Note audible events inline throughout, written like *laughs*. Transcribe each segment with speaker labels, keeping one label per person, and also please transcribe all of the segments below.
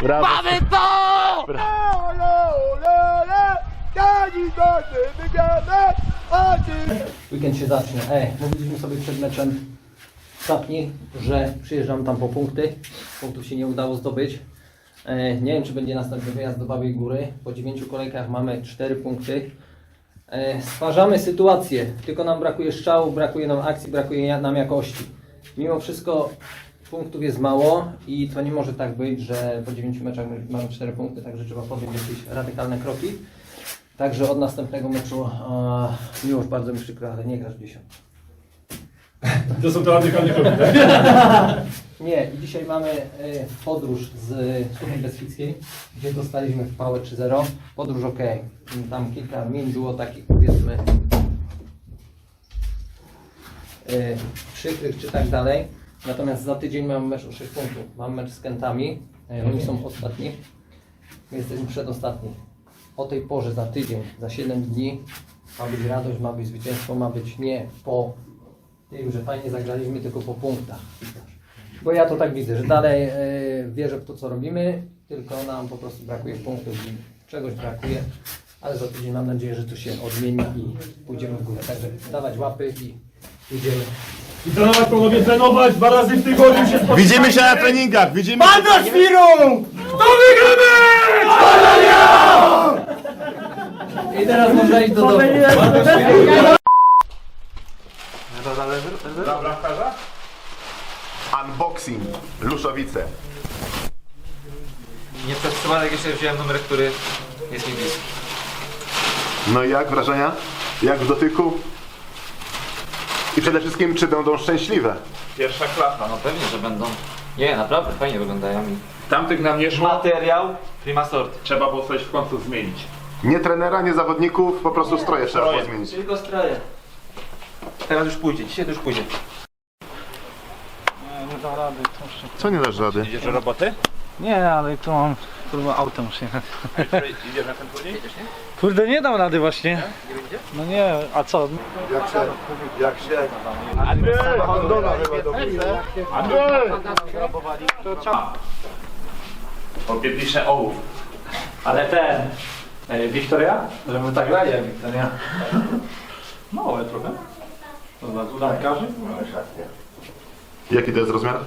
Speaker 1: Brawo.
Speaker 2: Mamy to!
Speaker 3: Weekend się zacznie. Ej, mówiliśmy sobie przed meczem ostatni, że przyjeżdżam tam po punkty. Punktów się nie udało zdobyć. E, nie wiem, czy będzie następny wyjazd do Babiej Góry. Po dziewięciu kolejkach mamy 4 punkty. E, stwarzamy sytuację, tylko nam brakuje strzału, brakuje nam akcji, brakuje nam jakości. Mimo wszystko punktów jest mało i to nie może tak być, że po 9 meczach my mamy 4 punkty, także trzeba podjąć jakieś radykalne kroki. Także od następnego meczu, a, miłość bardzo mi przykro, ale nie grasz w 10. *laughs*
Speaker 4: To są te radykalne kroki, tak? *laughs*
Speaker 3: Nie, i dzisiaj mamy e, podróż z Suchej Bezfickiej, gdzie dostaliśmy w pałę 3-0. Podróż ok. Tam kilka min było takich powiedzmy e, przykrych czy tak dalej. Natomiast za tydzień mamy mecz o 6 punktów. Mam mecz z Kętami. E, oni są ostatni. My jesteśmy przedostatni. O tej porze za tydzień, za 7 dni ma być radość, ma być zwycięstwo, ma być nie po tym, że fajnie zagraliśmy, tylko po punktach. Bo ja to tak widzę, że dalej e, wierzę w to, co robimy, tylko nam po prostu brakuje punktów i czegoś brakuje. Ale za tydzień mam nadzieję, że to się odmieni i pójdziemy w górę. Także dawać łapy i idziemy.
Speaker 4: I trenować panowie, trenować dwa razy w tygodniu się spotkać.
Speaker 1: Widzimy się na treningach, widzimy się.
Speaker 4: Banda świrą! Kto wygramy?
Speaker 3: I teraz można iść do domu.
Speaker 1: Unboxing, Luszowice.
Speaker 5: Nie przez przypadek jeszcze wziąłem numer, który jest mi bliski.
Speaker 1: No i jak wrażenia? Jak w dotyku? I przede wszystkim, czy będą szczęśliwe?
Speaker 6: Pierwsza klasa.
Speaker 5: No pewnie, że będą. Nie, naprawdę fajnie wyglądają i
Speaker 6: Tamtych nam nie szło.
Speaker 5: materiał prima sort.
Speaker 6: Trzeba było coś w końcu zmienić.
Speaker 1: Nie trenera, nie zawodników, po prostu stroje trzeba było zmienić.
Speaker 5: Tylko stroje. Teraz już pójdzie, dzisiaj to już pójdzie.
Speaker 1: Co nie dasz rady?
Speaker 6: Idziesz do roboty?
Speaker 7: Nie, ale to mam kurwa autem muszę jechać.
Speaker 6: Idziesz na ten turniej?
Speaker 7: Kurde, nie dam rady właśnie. No nie, a co?
Speaker 1: Jak się, jak się...
Speaker 6: Obiedlisze ołów.
Speaker 7: Ale ten... E, Wiktoria? Że my tak grali jak Wiktoria. Małe trochę. To dla dudamkarzy?
Speaker 1: Jaki to jest rozmiar?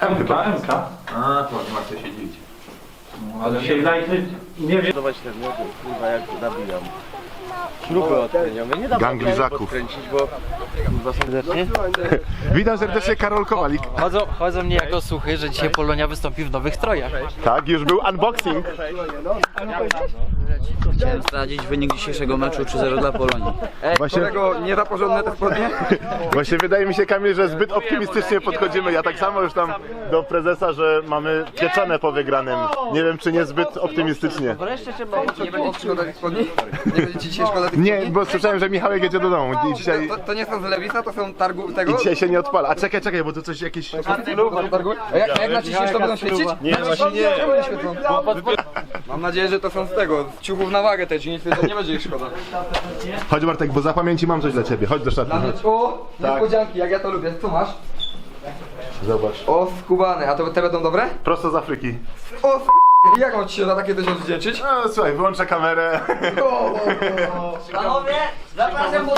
Speaker 7: MK, MK.
Speaker 6: A, to nie ma co się dziwić.
Speaker 7: Ale się lajty nie wiem.
Speaker 1: Gang lizaków. Witam serdecznie, Karol Kowalik.
Speaker 2: Chodzą, chodzą mnie jako słuchy, że dzisiaj Polonia wystąpi w nowych strojach.
Speaker 1: Tak, już był unboxing.
Speaker 2: Chciałem zdradzić wynik dzisiejszego meczu 3-0 dla Polonii.
Speaker 1: Właśnie,
Speaker 5: nie za porządne te spodnie? *laughs*
Speaker 1: właśnie wydaje mi się, Kamil, że zbyt optymistycznie podchodzimy. Ja tak samo już tam do prezesa, że mamy pieczone po wygranym. Nie wiem, czy nie zbyt optymistycznie.
Speaker 5: Nie będzie szkoda tych spodni? Nie będzie ci dzisiaj szkoda tych
Speaker 1: Nie, bo słyszałem, że Michałek jedzie do domu i dzisiaj,
Speaker 5: To, to nie są z Lewisa, to są targu
Speaker 1: i
Speaker 5: tego?
Speaker 1: dzisiaj się nie odpala. A czekaj, czekaj, bo tu coś jakieś...
Speaker 5: Targu? A jak, a jak naciśniesz to będą świecić?
Speaker 1: Nie, właśnie nie.
Speaker 5: Czemu nie świecą? Mam nadzieję, że to są z tego, z ciuchów na wagę te, ci nie świecą, nie będzie ich szkoda.
Speaker 1: Chodź Bartek, bo za pamięci mam coś dla ciebie. Chodź do szatni.
Speaker 5: Dla mnie, o, niespodzianki, jak ja to lubię. Co masz?
Speaker 1: Zobacz.
Speaker 5: O, skubany, a to te będą dobre?
Speaker 1: Prosto z Afryki.
Speaker 5: O, s***, jak mam ci się za takie coś odwdzięczyć?
Speaker 1: No, słuchaj, wyłączę kamerę.
Speaker 2: Panowie, zapraszam do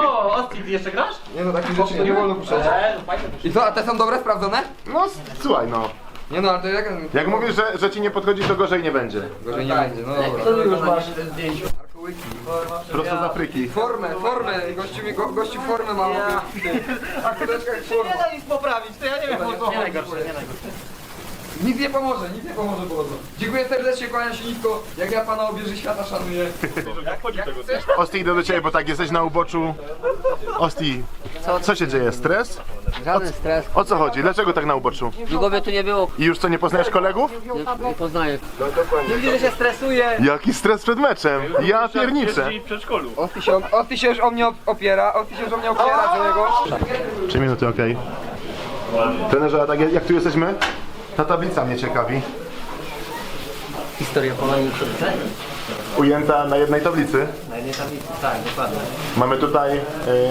Speaker 2: O, Osti, ty jeszcze grasz?
Speaker 5: Nie no, takich rzeczy nie wolno puszczać. I co, a te są dobre, sprawdzone?
Speaker 1: No, słuchaj, no.
Speaker 5: Nie no, ale to jak...
Speaker 1: Jak mówisz, że, że ci nie podchodzi, to gorzej nie będzie.
Speaker 5: Gorzej nie będzie, no dobra.
Speaker 2: Co ty już masz?
Speaker 1: Prosto z Afryki.
Speaker 5: Formę, formę, gościu, mi, go, gościu formę ma. A kudeczka jak forma.
Speaker 2: nic poprawić, to ja nie wiem o co Nie najgorsze, nie najgorsze.
Speaker 5: Nic nie pomoże, nic nie pomoże Boże. Dziękuję serdecznie, kłaniam się nisko. Jak ja pana obieży świata szanuję.
Speaker 1: Osti, idę do ciebie, bo tak jesteś na uboczu. Osti, co się dzieje? Stres?
Speaker 2: Żaden stres.
Speaker 1: O co chodzi? Dlaczego tak na uboczu?
Speaker 2: By tu nie było,
Speaker 1: I już co, nie poznajesz kolegów?
Speaker 2: nie, nie poznaję. Nie widzę, że się stresuje.
Speaker 1: Jaki stres przed meczem? Ja pierniczę.
Speaker 6: w przedszkolu.
Speaker 5: Osti się, Osti się już o mnie opiera, Osti się już o mnie opiera do niego.
Speaker 1: Trzy minuty, okej. Trenerze, a tak jak, jak tu jesteśmy? Ta tablica mnie ciekawi.
Speaker 3: Historia Polonii w.
Speaker 1: ujęta na jednej tablicy.
Speaker 3: Na jednej tablicy, tak, dokładnie.
Speaker 1: Mamy tutaj y,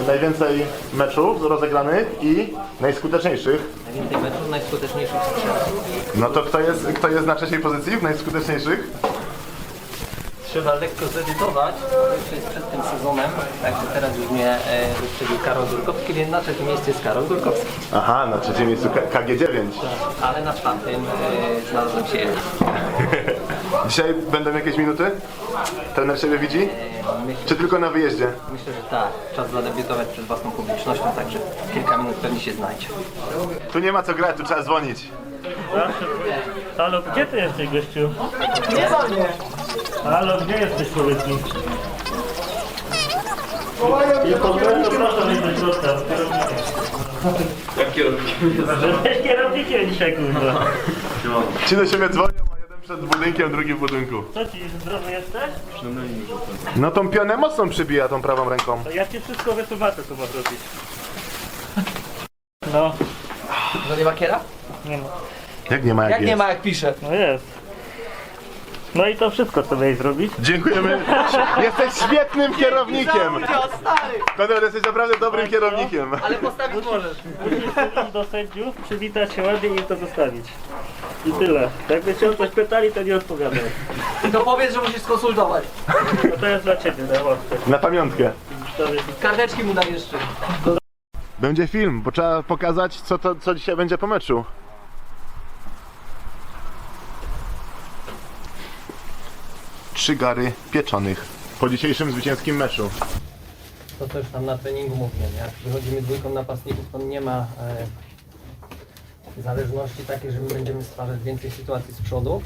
Speaker 1: najwięcej meczów rozegranych i najskuteczniejszych.
Speaker 3: Najwięcej meczów, najskuteczniejszych strzelców.
Speaker 1: No to kto jest, kto jest na trzeciej pozycji w najskuteczniejszych?
Speaker 3: Trzeba lekko zedytować, bo jeszcze jest przed tym sezonem, także teraz już mnie e, wyprzedził Karol Górkowski, więc na trzecim miejscu jest Karol Górkowski.
Speaker 1: Aha, na trzecim miejscu K- KG9.
Speaker 3: Ale na czwartym e, znalazłem się ja. *laughs*
Speaker 1: Dzisiaj będą jakieś minuty? Trener siebie widzi?
Speaker 3: Myślę,
Speaker 1: Czy tylko na wyjeździe?
Speaker 3: myślę, że tak, czas zadebiutować przed własną publicznością, także kilka minut pewnie się znajdzie.
Speaker 1: Tu nie ma co grać, tu trzeba dzwonić.
Speaker 4: Halo, gdzie ty jesteś, gościu? Nie za mnie! Halo, gdzie jesteś, powiedz mi? I pozwolę, to proszę wejść do środka, z kierownikiem. Jak kierownikiem? Jesteś kierownikiem dzisiaj, kurwa.
Speaker 1: Ci do siebie dzwonią, przed budynkiem, drugi w budynku.
Speaker 4: Co ci, zdrowy jesteś?
Speaker 1: No tą pionę mocno przybija tą prawą ręką.
Speaker 4: To ja ci wszystko wytłumaczę, co masz robić. No,
Speaker 5: No nie ma kiera?
Speaker 4: nie ma.
Speaker 1: Jak nie ma jak,
Speaker 5: Jak nie
Speaker 1: jest.
Speaker 5: ma, jak pisze.
Speaker 4: No jest. No i to wszystko, co miałeś zrobić.
Speaker 1: Dziękujemy. *laughs* Jesteś świetnym kierownikiem. Konrad, jesteś naprawdę dobrym kierownikiem.
Speaker 5: Ale postawić możesz.
Speaker 4: Musisz iść do sędziów, przywitać się ładnie i to zostawić. I tyle. Jakby cię o coś pytali, to nie odpowiadaj.
Speaker 5: To powiedz, że musisz skonsultować.
Speaker 4: No to jest dla ciebie, na łapkę.
Speaker 1: Na pamiątkę.
Speaker 4: To jest
Speaker 5: Karteczki mu daj jeszcze.
Speaker 1: Będzie film, bo trzeba pokazać, co, to, co dzisiaj będzie po meczu. Trzy gary pieczonych po dzisiejszym zwycięskim meczu.
Speaker 3: To też tam na treningu mówiłem, jak wychodzimy dwójką napastników, to nie ma e, zależności takiej, że my będziemy stwarzać więcej sytuacji z przodu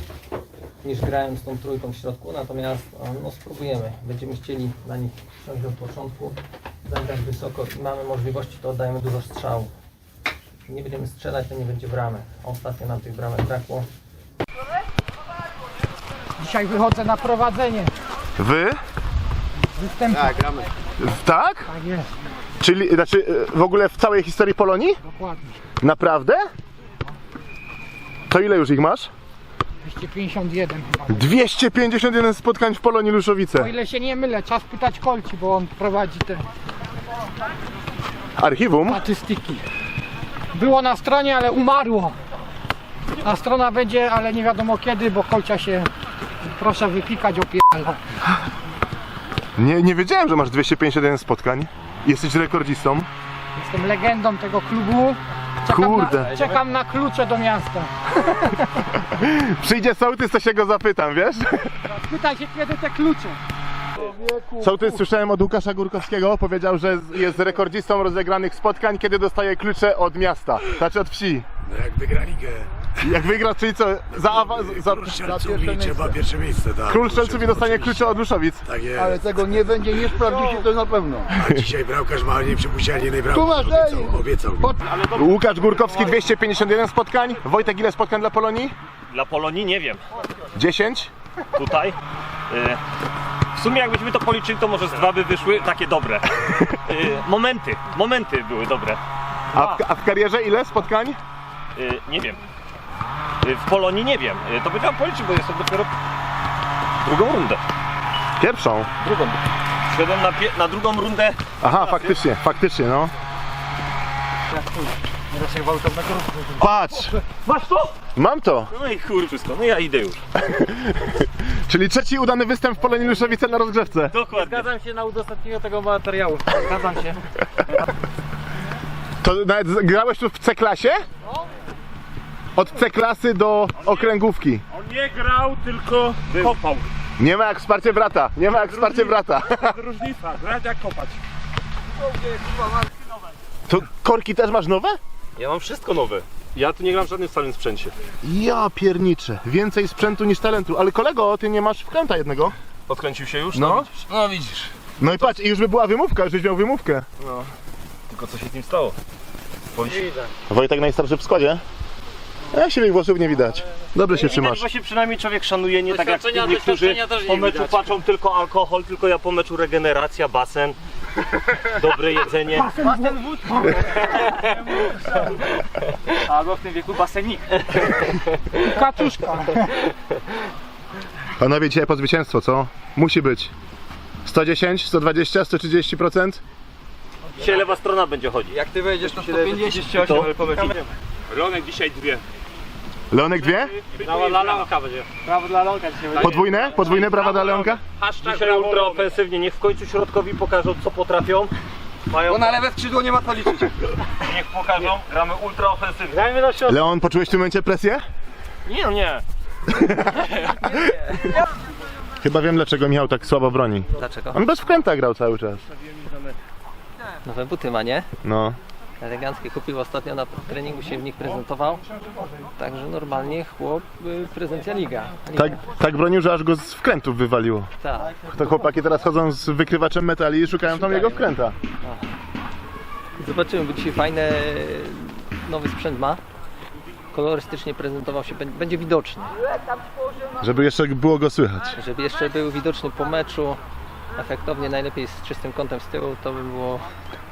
Speaker 3: niż grając tą trójką w środku, natomiast e, no, spróbujemy. Będziemy chcieli na nich siąść od początku, zagrać wysoko i mamy możliwości, to oddajemy dużo strzałów. Jeśli nie będziemy strzelać, to nie będzie bramek. Ostatnio nam tych bramek brakło.
Speaker 8: Dzisiaj wychodzę na prowadzenie.
Speaker 1: Wy?
Speaker 8: Występu.
Speaker 1: Tak?
Speaker 8: Tak jest,
Speaker 1: Czyli, znaczy, e, w ogóle w całej historii Polonii?
Speaker 8: dokładnie.
Speaker 1: Naprawdę? To ile już ich masz?
Speaker 8: 251 chyba.
Speaker 1: 251 spotkań w Polonii
Speaker 8: O
Speaker 1: Luszowice.
Speaker 8: ile się nie mylę, czas pytać Kolci, bo on prowadzi te
Speaker 1: Archiwum?
Speaker 8: statystyki. Było na stronie, ale umarło. A strona będzie, ale nie wiadomo kiedy, bo Kolcia się proszę wypikać opierdala.
Speaker 1: Nie, nie wiedziałem, że masz 251 spotkań. Jesteś rekordzistą.
Speaker 8: Jestem legendą tego klubu. Czekam
Speaker 1: Kurde.
Speaker 8: Na, czekam na klucze do miasta. *laughs*
Speaker 1: Przyjdzie sołtys, to się go zapytam, wiesz?
Speaker 8: Pytaj się kiedy te klucze.
Speaker 1: Sołtys słyszałem od Łukasza Górkowskiego, powiedział, że jest rekordzistą rozegranych spotkań, kiedy dostaje klucze od miasta, znaczy od wsi.
Speaker 9: No jak wygra ligę.
Speaker 1: Jak wygra, czyli co, za, awa- za,
Speaker 9: Strzelców i trzeba pierwsze miejsce, tak.
Speaker 1: król strzelców i dostanie klucze od Luszowic.
Speaker 9: Tak jest.
Speaker 10: Ale tego nie będzie, nie sprawdzicie to na pewno.
Speaker 9: A dzisiaj bramkarz ma nie przepuścić ani jednej bramki.
Speaker 10: Tu masz,
Speaker 9: Obiecał, obiecał mi.
Speaker 1: Łukasz Górkowski 251 spotkań. Wojtek ile spotkań dla Polonii?
Speaker 11: Dla Polonii nie wiem.
Speaker 1: 10?
Speaker 11: Tutaj. y, W sumie jakbyśmy to policzyli, to może z dwa by wyszły takie dobre. Y, Momenty, momenty były dobre.
Speaker 1: A w, a w karierze ile spotkań?
Speaker 11: Y, Nie wiem. Y, W Polonii nie wiem. Y, To by trzeba policzyć, bo jest to dopiero drugą rundę.
Speaker 1: Pierwszą.
Speaker 11: Drugą. Szedłem na, pie- na drugą rundę.
Speaker 1: Aha, faktycznie, faktycznie, no. Patrz!
Speaker 11: Masz to?
Speaker 1: Mam to!
Speaker 11: No i kur wszystko. No ja idę już. *laughs*
Speaker 1: Czyli trzeci udany występ w Polonii Luszowice na rozgrzewce.
Speaker 11: Dokładnie.
Speaker 3: Zgadzam się na udostępnienie tego materiału. Zgadzam się.
Speaker 1: To nawet z- grałeś tu w C-klasie? Od C-klasy do okręgówki.
Speaker 11: On nie grał, tylko kopał.
Speaker 1: Nie ma jak wsparcie brata, nie ma jak wsparcie brata. *laughs*
Speaker 11: Różnica, grać jak kopać.
Speaker 1: To korki też masz nowe?
Speaker 11: Ja mam wszystko nowe. Ja tu nie gram w żadnym starym sprzęcie.
Speaker 1: Ja pierniczę, więcej sprzętu niż talentu. Ale kolego, ty nie masz wkręta jednego.
Speaker 11: Odkręcił się już?
Speaker 1: No.
Speaker 11: widzisz. No widzisz.
Speaker 1: No i patrz, i już by była wymówka, już byś miał wymówkę.
Speaker 11: Tylko co się z nim stało?
Speaker 1: Wojtek najstarszy w składzie? Ja siebie włosów nie widać. Dobrze się trzymasz.
Speaker 11: bo się przynajmniej człowiek szanuje, nie tak jak
Speaker 2: Doświadczenia-
Speaker 11: niektórzy
Speaker 2: doświadczenia też nie
Speaker 11: po meczu
Speaker 2: widać.
Speaker 11: patrzą tylko alkohol, tylko ja po meczu regeneracja, basen, dobre jedzenie. *laughs*
Speaker 2: Albo w tym wieku basenik. *laughs*
Speaker 8: Kaczuszka.
Speaker 1: Panowie, dzisiaj po zwycięstwo, co? Musi być. 110, 120, 130%?
Speaker 11: Dzisiaj lewa strona będzie chodzić.
Speaker 5: Jak ty wejdziesz to 158, ale powiedz.
Speaker 6: Ronek dzisiaj dwie.
Speaker 1: Leonek dwie?
Speaker 11: Prawa dla Leonka będzie. Prawo dla Leonka dzisiaj będzie.
Speaker 1: Podwójne? Podwójne brawa dla Leonka?
Speaker 11: Dzisiaj ultra ofensywnie, niech w końcu środkowi pokażą co potrafią. Mają...
Speaker 5: Bo na lewe skrzydło nie ma co liczyć. *laughs*
Speaker 11: Niech pokażą, gramy ultra ofensywnie. Dajmy.
Speaker 1: Leon, poczułeś w tym momencie presję?
Speaker 11: Nie, no nie. *laughs*
Speaker 1: Chyba wiem, dlaczego Michał tak słabo broni.
Speaker 3: Dlaczego?
Speaker 1: On bez wkręta grał cały czas.
Speaker 3: Nowe buty ma, nie?
Speaker 1: No.
Speaker 3: Eleganckie kupił ostatnio na treningu się w nich prezentował. Także normalnie chłop y, prezencja liga. liga.
Speaker 1: Tak, tak bronił, że aż go z wkrętów wywaliło.
Speaker 3: tak.
Speaker 1: To chłopaki teraz chodzą z wykrywaczem metali i szukają tam jego wkręta.
Speaker 3: Zobaczymy, bo dzisiaj fajny nowy sprzęt ma. Kolorystycznie prezentował się, bę- będzie widoczny.
Speaker 1: Żeby jeszcze było go słychać.
Speaker 3: Żeby jeszcze był widoczny po meczu, efektownie, najlepiej z czystym kątem z tyłu, to by było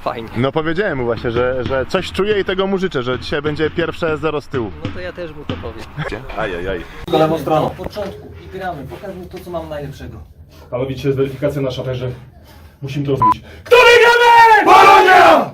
Speaker 3: fajnie.
Speaker 1: No powiedziałem mu właśnie, że, że coś czuje i tego mu życzę, że dzisiaj będzie pierwsze zero z tyłu.
Speaker 3: No to ja też mu to powiem.
Speaker 1: Ajajaj.
Speaker 3: Lewą stroną. Od początku i gramy, pokaż mi to, co mam najlepszego.
Speaker 7: Panowie, dzisiaj jest weryfikacja nasza, także musimy to zrobić.
Speaker 1: Szybko, Karolina,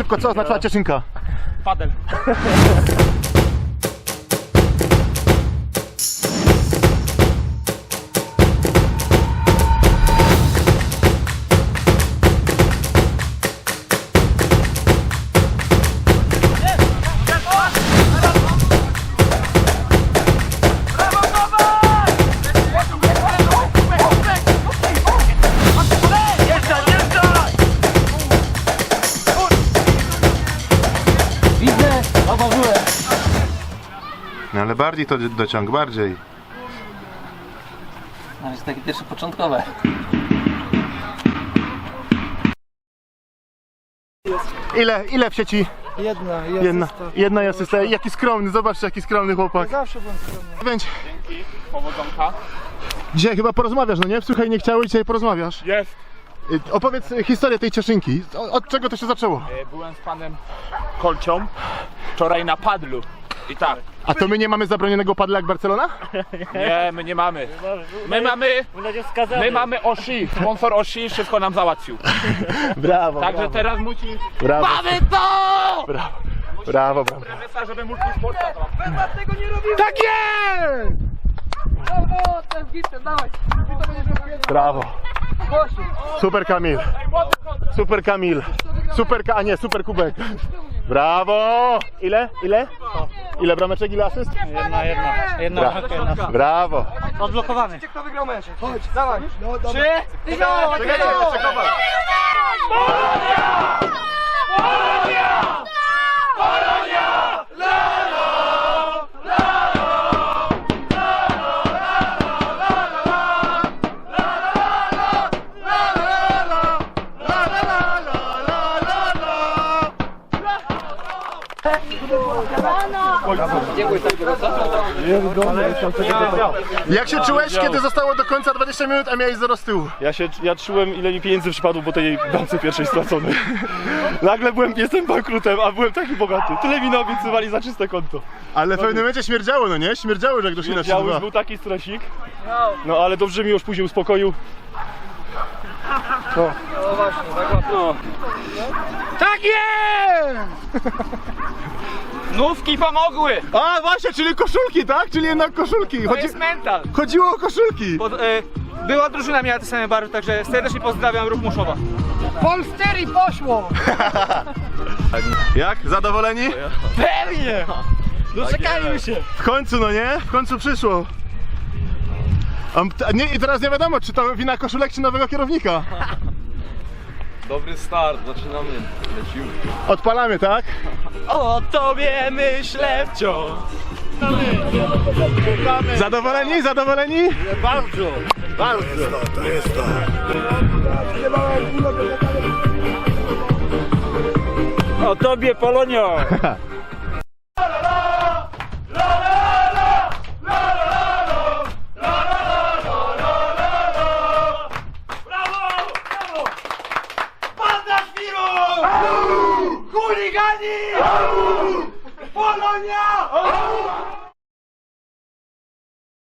Speaker 1: szybko, co oznaczała cieszynka?
Speaker 11: Padel. *laughs*
Speaker 1: ale bardziej to dociąg, bardziej.
Speaker 3: Nawet takie pierwsze początkowe.
Speaker 1: Ile, ile w sieci?
Speaker 8: Jedna,
Speaker 1: Jedna, jedna asysta. Jaki skromny, zobaczcie jaki skromny chłopak.
Speaker 8: Zawsze byłem skromny.
Speaker 1: Będzie.
Speaker 6: Powodzonka.
Speaker 1: Dzisiaj chyba porozmawiasz, no nie? Słuchaj, nie chciałeś, dzisiaj porozmawiasz.
Speaker 6: Jest.
Speaker 1: Y, Opowiedz y, historię tej cieszynki. Od, od czego to się zaczęło?
Speaker 6: E, Byłem z panem Kolcią wczoraj na padlu. I tak,
Speaker 1: A to my nie mamy zabronionego padla jak Barcelona? *laughs*
Speaker 6: nie, my nie mamy. My mamy, my mamy Oshi, sponsor Oshi wszystko nam załatwił. *laughs*
Speaker 1: Brawo,
Speaker 6: Także
Speaker 1: brawo,
Speaker 6: teraz musi...
Speaker 1: brawo,
Speaker 6: Mamy to!
Speaker 1: brawo, brawo, brawo.
Speaker 6: Prezesa, żeby multisporta załatwił.
Speaker 1: Tak jest!
Speaker 8: Brawo, ten gipem, dawaj.
Speaker 1: Brawo. Super Kamil. Super Kamil. Super Ka... A nie, super Kubek. Brawo! Ile? Ile? Ile brameczek, ile asyst?
Speaker 11: Jedna, jedna. Jedna
Speaker 1: Bra-
Speaker 11: jedna.
Speaker 1: Brawo.
Speaker 11: Odblokowany.
Speaker 5: Kto wygrał mecz? Chodź, dawaj. Trzy, i go!
Speaker 1: Czekajcie, jeszcze Kowal. Jak się czułeś, kiedy zostało do końca 20 minut, a miałeś 0 z tyłu?
Speaker 12: Ja się, ja czułem ile mi pieniędzy przypadło po tej bramce pierwszej straconej. *laughs* Nagle byłem, jestem bankrutem, a byłem taki bogaty. Tyle mi naobiecywali za czyste konto.
Speaker 1: Ale w pewnym momencie śmierdziało, no nie? Śmierdziało, że jak na
Speaker 12: Wiedziałem,
Speaker 1: 3
Speaker 12: już był taki stresik. No ale dobrze mi już później uspokoił.
Speaker 13: Tak jest! *laughs* Nówki pomogły!
Speaker 1: A właśnie, czyli koszulki, tak? Czyli jednak koszulki.
Speaker 13: To
Speaker 1: Chodzi...
Speaker 13: jest mental.
Speaker 1: Chodziło o koszulki.
Speaker 13: Pod, e, była drużyna miała te same barwy, także serdecznie pozdrawiam Ruch Muszowa.
Speaker 8: Polstery poszło! *laughs*
Speaker 1: Jak? Zadowoleni?
Speaker 13: Pewnie! Doczekajmy się!
Speaker 1: W końcu, no nie? W końcu przyszło. A m- t- nie, I teraz nie wiadomo, czy to wina koszulek, czy nowego kierownika. *laughs*
Speaker 14: Dobry start, zaczynamy. Lecimy.
Speaker 1: Odpalamy, tak?
Speaker 13: O tobie myślę wciąż.
Speaker 1: Zadowoleni? Zadowoleni?
Speaker 9: To jest to, to jest to.
Speaker 12: O tobie Polonio! *laughs*